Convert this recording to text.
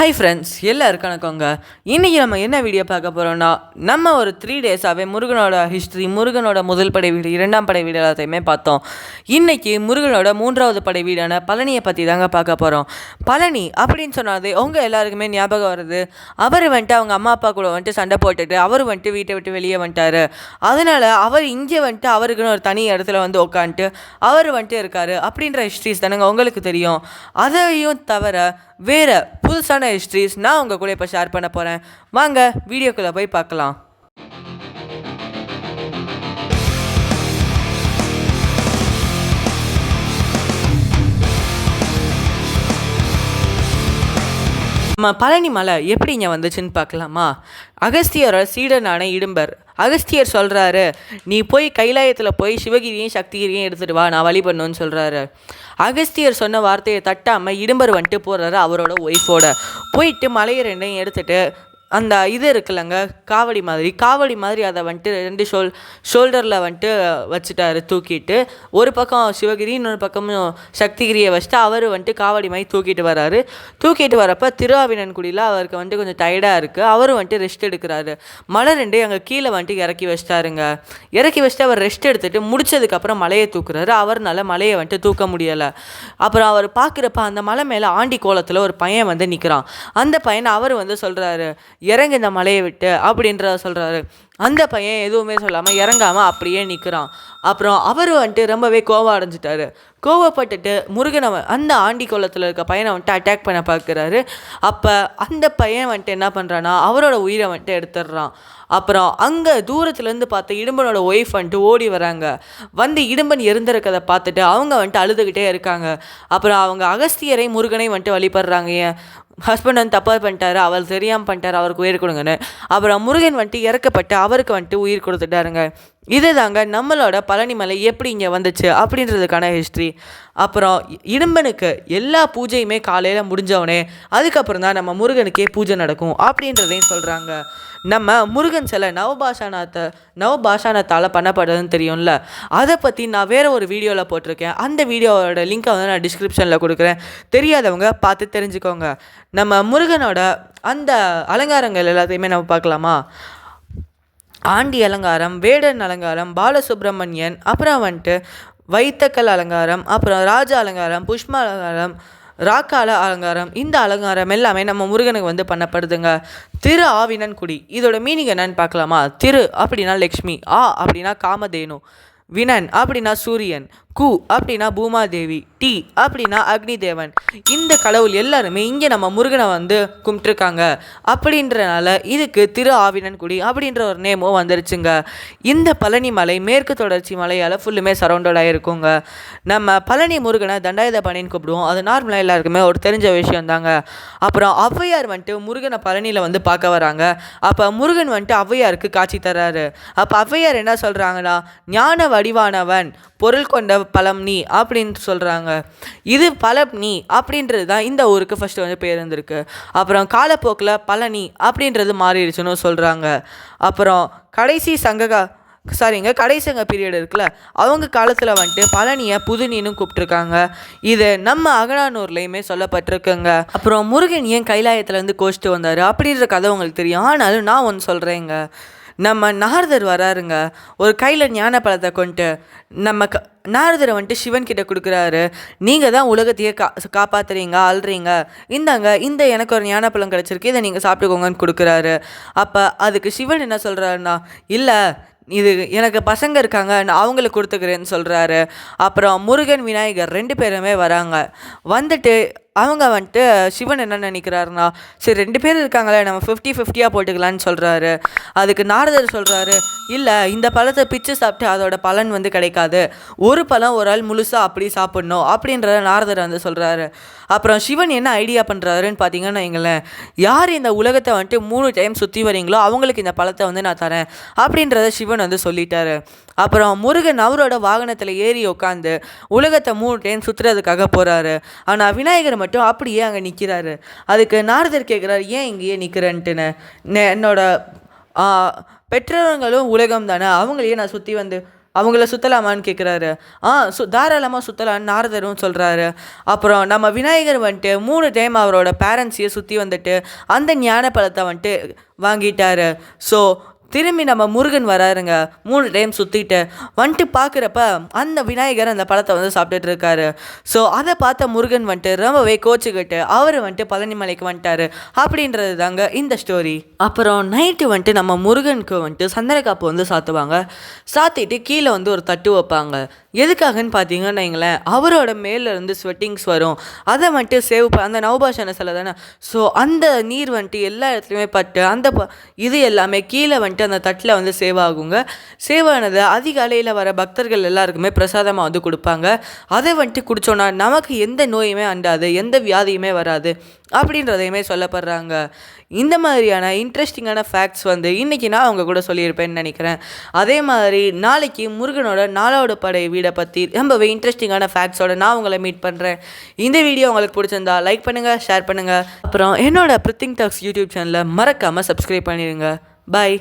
Hi friends எல்லாருக்கும் வணக்கங்க. இன்றைக்கி நம்ம என்ன வீடியோ பார்க்க போகிறோம்னா நம்ம ஒரு த்ரீ டேஸாகவே முருகனோட ஹிஸ்ட்ரி முருகனோட முதல் படை வீடு இரண்டாம் படை வீடு எல்லாத்தையுமே பார்த்தோம். இன்றைக்கி முருகனோட மூன்றாவது படை வீடான பழனியை பற்றி தாங்க பார்க்க போகிறோம் பழனி அப்படின்னு சொன்னாலே உங்கள் எல்லாருக்குமே ஞாபகம் வருது. அவர் வந்துட்டு அவங்க அம்மா அப்பா கூட வந்துட்டு சண்டை போட்டுட்டு அவர் வந்துட்டு வீட்டை விட்டு வெளியே வந்துட்டார். அதனால் அவர் இங்கே வந்துட்டு அவருக்குன்னு ஒரு தனி இடத்துல வந்து உட்காந்துட்டு அவர் வந்துட்டு இருக்கார் அப்படின்ற ஹிஸ்ட்ரிஸ் தானேங்க உங்களுக்கு தெரியும். அதையும் தவிர வேறு புதுசான ஹிஸ்ட்ரிஸ் நான் உங்கள் கூட இப்போ ஷேர் பண்ண போகிறேன் வாங்க வீடியோக்குள்ளே போய் பார்க்கலாம். நம்ம பழனி மலை எப்படி இங்கே வந்துச்சுன்னு பார்க்கலாமா? அகஸ்தியரோட சீடனான இடும்பர். அகஸ்தியர் சொல்கிறாரு நீ போய் கைலாயத்தில் போய் சிவகிரியும் சக்திகிரியும் எடுத்துகிட்டு வா நான் வழி பண்ணுன்னு சொல்கிறாரு அகஸ்தியர் சொன்ன வார்த்தையை தட்டாமல் இடும்பர் வந்துட்டு போகிறாரு அவரோட ஒய்ஃபோட போயிட்டு மலையை ரெண்டையும் எடுத்துகிட்டு அந்த இது இருக்குல்லங்க காவடி மாதிரி. காவடி மாதிரி அதை வந்துட்டு ரெண்டு ஷோல் ஷோல்டரில் வந்துட்டு வச்சுட்டாரு தூக்கிட்டு. ஒரு பக்கம் சிவகிரி இன்னொரு பக்கமும் சக்திகிரியை வச்சுட்டு அவர் வந்துட்டு காவடி மாதிரி தூக்கிட்டு வராரு. தூக்கிட்டு வரப்போ திருவாவினன்குடியில் அவருக்கு வந்துட்டு கொஞ்சம் டயர்டாக இருக்குது அவரும் வந்துட்டு ரெஸ்ட் எடுக்கிறாரு. மலை ரெண்டு அங்கே கீழே வந்துட்டு இறக்கி வச்சிட்டாருங்க. இறக்கி வச்சுட்டு அவர் ரெஸ்ட் எடுத்துகிட்டு முடிச்சதுக்கப்புறம் மலையை தூக்குறாரு. அவர்னால மலையை வந்துட்டு தூக்க முடியலை. அப்புறம் அவர் பார்க்குறப்ப அந்த மலை மேலே ஆண்டி கோலத்தில் ஒரு பையன் வந்து நிற்கிறான் அந்த பையனை அவர் வந்து சொல்கிறாரு இறங்கு இந்த மலையை விட்டு அப்படின்றத சொல்கிறாரு அந்த பையன் எதுவுமே சொல்லாமல் இறங்காமல் அப்படியே நிற்கிறான் அப்புறம் அவர் வந்துட்டு ரொம்பவே கோவம் அடைஞ்சிட்டாரு. கோவப்பட்டுட்டு முருகனை வ- அந்த ஆண்டி குளத்தில் இருக்க பையனை வந்துட்டு அட்டாக் பண்ண பார்க்குறாரு அப்போ அந்த பையன் வந்துட்டு என்ன பண்ணுறான்னா அவரோட உயிரை வந்துட்டு எடுத்துடுறான். அப்புறம் அங்கே தூரத்துலேருந்து பார்த்து இடும்பனோட ஒய்ஃப் வந்துட்டு ஓடி வராங்க. வந்து இடும்பன் இருந்திருக்கதை பார்த்துட்டு அவங்க வந்துட்டு அழுதுகிட்டே இருக்காங்க. அப்புறம் அவங்க அகஸ்தியரை முருகனை வந்துட்டு வழிபடுறாங்க. ஏன் ஹஸ்பண்ட் வந்து தப்பாக பண்ணிட்டாரு அவர் தெரியாமல் பண்ணிட்டாரு அவருக்கு உயிர் கொடுங்கன்னு. அப்புறம் முருகன் வந்துட்டு இறக்கப்பட்டு அவருக்கு வந்துட்டு உயிர் கொடுத்துட்டாருங்க. இதுதாங்க நம்மளோட பழனிமலை எப்படி இங்கே வந்துச்சு அப்படின்றதுக்கான ஹிஸ்ட்ரி அப்புறம் இடும்பனுக்கு எல்லா பூஜையுமே காலையில் முடிஞ்சவனே அதுக்கப்புறம் தான் நம்ம முருகனுக்கே பூஜை நடக்கும் அப்படின்றதையும் சொல்கிறாங்க நம்ம முருகன் சிலை நவபாஷானத்தை நவபாஷானத்தால் பண்ணப்படுதுன்னு தெரியும்ல? அதை பற்றி நான் வேறு ஒரு வீடியோவில் போட்டிருக்கேன். அந்த வீடியோவோட லிங்க்கை வந்து நான் டிஸ்கிரிப்ஷனில் கொடுக்குறேன். தெரியாதவங்க பார்த்து தெரிஞ்சுக்கோங்க. நம்ம முருகனோட அந்த அலங்காரங்கள் எல்லாத்தையுமே நம்ம பார்க்கலாமா? ஆண்டி அலங்காரம் வேடன் அலங்காரம் பாலசுப்ரமணியன் அப்புறம் வந்துட்டு வைத்தக்கல் அலங்காரம் அப்புறம் ராஜ அலங்காரம் புஷ்ப அலங்காரம் ராக்கால அலங்காரம் இந்த அலங்காரம் எல்லாமே நம்ம முருகனுக்கு வந்து பண்ணப்படுதுங்க. திரு ஆவினன்குடி இதோட மீனிங் என்னன்னு பார்க்கலாமா? திரு அப்படின்னா லக்ஷ்மி ஆ அப்படின்னா காமதேனு வினன் அப்படின்னா சூரியன் கு அப்படின்னா பூமாதேவி டி அப்படின்னா அக்னி தேவன் இந்த கடவுள் எல்லாருமே இங்கே நம்ம முருகனை வந்து கும்பிட்டுருக்காங்க. அப்படின்றனால இதுக்கு திரு ஆவினன்குடி அப்படின்ற ஒரு நேமும் வந்துருச்சுங்க. இந்த பழனி மலை மேற்கு தொடர்ச்சி மலையால் ஃபுல்லுமே சரௌண்டடாக இருக்குங்க. நம்ம பழனி முருகனை தண்டாயுத பணின்னு கூப்பிடுவோம். அது நார்மலாக எல்லாருக்குமே ஒரு தெரிஞ்ச விஷயம் தாங்க அப்புறம் ஔவையார் வந்துட்டு முருகனை பழனியில் வந்து பார்க்க வராங்க. அப்போ முருகன் வந்துட்டு ஔவையாருக்கு காட்சி தர்றாரு. அப்போ ஔவையார் என்ன சொல்கிறாங்கன்னா ஞான வடிவானவன். பொருள் கொண்ட பழம் நீ அப்படின்னு சொல்கிறாங்க இது பழம் நீ அப்படின்றது தான் இந்த ஊருக்கு ஃபஸ்ட்டு வந்து பேர் இருந்திருக்கு அப்புறம் காலப்போக்கில் பழனி அப்படின்றது மாறிடுச்சுன்னு சொல்கிறாங்க அப்புறம் கடைசி சங்ககா சாரிங்க கடைசங்க பீரியட் இருக்குல்ல அவங்க காலத்தில் வந்துட்டு பழனியை புதுனின்னு கூப்பிட்ருக்காங்க இது நம்ம அகனானூர்லேயுமே சொல்லப்பட்டிருக்குங்க. அப்புறம் முருகன் ஏன் கைலாயத்தில் வந்து கோச்சிட்டு வந்தார் அப்படின்ற கதை உங்களுக்கு தெரியும். ஆனாலும் நான் ஒன்று சொல்கிறேங்க நம்ம நாரதர் வராருங்க. ஒரு கையில் ஞான பழத்தை கொண்டு நம்ம க நாரதரை வந்துட்டு சிவன் கிட்ட கொடுக்குறாரு. நீங்கள் தான் உலகத்தையே கா காப்பாத்துறீங்க அல்றீங்க இந்தாங்க இந்த எனக்கு ஒரு ஞானப்பழம் கிடச்சிருக்கு. இதை நீங்கள் சாப்பிட்டுக்கோங்கன்னு கொடுக்குறாரு. அப்போ அதுக்கு சிவன் என்ன சொல்கிறாருன்னா இல்லை இது எனக்கு பசங்க இருக்காங்க நான் அவங்களுக்கு கொடுத்துக்கிறேன்னு சொல்கிறாரு அப்புறம் முருகன் விநாயகர் ரெண்டு பேருமே வராங்க. வந்துட்டு அவங்க வந்துட்டு சிவன் என்ன நினைக்கிறாருன்னா சரி ரெண்டு பேர் இருக்காங்களே நம்ம ஃபிஃப்டி ஃபிஃப்டியாக போட்டுக்கலான்னு சொல்கிறாரு அதுக்கு நாரதர் சொல்கிறாரு இல்லை இந்த பழத்தை பிச்சு சாப்பிட்டு அதோட பலன் வந்து கிடைக்காது. ஒரு பழம் ஒரு ஆள் முழுசாக அப்படி சாப்பிட்ணும் அப்படின்றத நாரதர் வந்து சொல்கிறாரு அப்புறம் சிவன் என்ன ஐடியா பண்ணுறாருன்னு பார்த்தீங்கன்னா வைங்களேன் யார் இந்த உலகத்தை வந்துட்டு மூணு டைம் சுற்றி வரீங்களோ அவங்களுக்கு இந்த பழத்தை வந்து நான் தரேன் அப்படின்றத சிவன் வந்து சொல்லிட்டாரு. அப்புறம் முருகன் அவரோட வாகனத்தில் ஏறி உட்காந்து உலகத்தை மூணு டைம் சுற்றுறதுக்காக போகிறாரு ஆனால் விநாயகர் மட்டும் அப்படியே அங்கே நிற்கிறாரு அதுக்கு நாரதர் கேட்குறாரு ஏன் இங்கேயே நிற்கிறேன்ட்டுன்னு என்னோட பெற்றோர்களும் உலகம் தானே அவங்களையே நான் சுற்றி வந்து அவங்கள சுற்றலாமான்னு கேட்குறாரு ஆ சு தாராளமாக சுற்றலான்னு நாரதரும் சொல்கிறாரு அப்புறம் நம்ம விநாயகர் வந்துட்டு மூணு டைம் அவரோட பேரண்ட்ஸையே சுற்றி வந்துட்டு அந்த ஞான பழத்தை வந்துட்டு வாங்கிட்டாரு. ஸோ திரும்பி நம்ம முருகன் வராருங்க. மூணு டைம் சுற்றிட்டு வந்துட்டு பார்க்குறப்ப அந்த விநாயகர் அந்த பழத்தை வந்து சாப்பிட்டுட்டு இருக்காரு. ஸோ அதை பார்த்த முருகன் வந்துட்டு ரொம்பவே கோச்சுக்கிட்டு அவர் வந்துட்டு பழனிமலைக்கு வந்துட்டாரு. அப்படின்றது தாங்க இந்த ஸ்டோரி அப்புறம் நைட்டு வந்துட்டு நம்ம முருகனுக்கு வந்துட்டு சந்தனக்காப்பு வந்து சாத்துவாங்க. சாத்திட்டு கீழே வந்து ஒரு தட்டு வைப்பாங்க. எதுக்காகன்னு பார்த்தீங்கன்னு வைங்களேன் அவரோட மேலேருந்து ஸ்வெட்டிங்ஸ் வரும். அதை வந்துட்டு சேவ் ப அந்த நவபாஷன சிலை தானே? ஸோ அந்த நீர் வந்துட்டு எல்லா இடத்துலையுமே பட்டு அந்த ப இது எல்லாமே கீழே வந்துட்டு அந்த தட்டில் வந்து சேவ் ஆகுங்க. சேவ் ஆனது அதிகாலையில் வர பக்தர்கள் எல்லாருக்குமே பிரசாதமாக வந்து கொடுப்பாங்க. அதை வந்துட்டு குடித்தோன்னா நமக்கு எந்த நோயுமே அண்டாது எந்த வியாதியுமே வராது. அப்படின்றதையுமே சொல்லப்படுறாங்க. இந்த மாதிரியான இன்ட்ரெஸ்டிங்கான ஃபேக்ட்ஸ் வந்து இன்றைக்கி நான் அவங்க கூட சொல்லியிருப்பேன்னு நினைக்கிறேன். அதே மாதிரி நாளைக்கு முருகனோட நாலாவது படை வீடை பற்றி ரொம்பவே இன்ட்ரெஸ்டிங்கான ஃபேக்ட்ஸோட நான் உங்களை மீட் பண்ணுறேன் இந்த வீடியோ உங்களுக்கு பிடிச்சிருந்தா லைக் பண்ணுங்கள் ஷேர் பண்ணுங்கள் அப்புறம் என்னோட பிரித்திங் டாக்ஸ் யூடியூப் சேனலை மறக்காமல் சப்ஸ்கிரைப் பண்ணிடுங்க பாய்